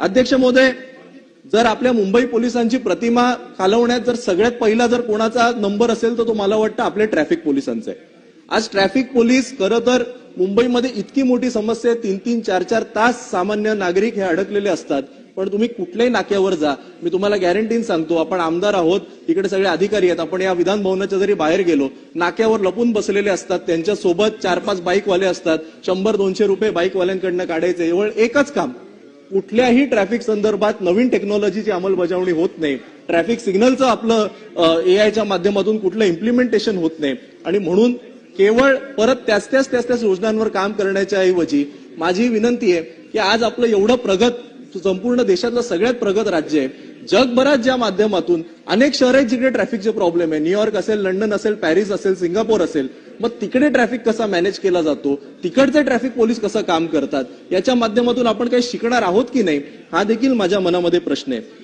अध्यक्ष महोदय जर आपल्या मुंबई पोलिसांची प्रतिमा खालवण्यात जर सगळ्यात पहिला जर कोणाचा नंबर असेल तर तो मला वाटतं आपल्या ट्रॅफिक पोलिसांचा आहे. आज ट्रॅफिक पोलीस खरं तर मुंबईमध्ये इतकी मोठी समस्या आहे तीन तीन चार चार तास सामान्य नागरिक हे अडकलेले असतात. पण तुम्ही कुठल्याही नाक्यावर जा. मी तुम्हाला गॅरंटीन सांगतो आपण आमदार आहोत इकडे सगळे अधिकारी आहेत आपण या विधान भवनाच्या जरी बाहेर गेलो नाक्यावर लपून बसलेले असतात त्यांच्यासोबत चार पाच बाईकवाले असतात शंभर दोनशे रुपये बाईकवाल्यांकडनं काढायचे एवढ एकच काम. कुठल्याही ट्रॅफिक संदर्भात नवीन टेक्नॉलॉजीची अंमलबजावणी होत नाही. ट्रॅफिक सिग्नलचं आपलं एआयच्या माध्यमातून कुठलं इम्प्लिमेंटेशन होत नाही. आणि म्हणून केवळ परत त्याच त्याच त्याच त्याच योजनांवर काम करण्याच्या ऐवजी माझी विनंती आहे की आज आपलं एवढं प्रगत संपूर्ण देशातलं सगळ्यात प्रगत राज्य आहे. जगभरात ज्या माध्यमातून अनेक शहर आहेत जिकडे ट्रॅफिकचे प्रॉब्लेम आहे. न्यूयॉर्क असेल लंडन असेल पॅरिस असेल सिंगापूर असेल. मग तिकडे ट्रॅफिक कसा मॅनेज केला जातो? तिकडचे ट्रॅफिक पोलीस कसं काम करतात? याच्या माध्यमातून आपण काही शिकणार आहोत की नाही? हा देखील माझ्या मनामध्ये प्रश्न आहे.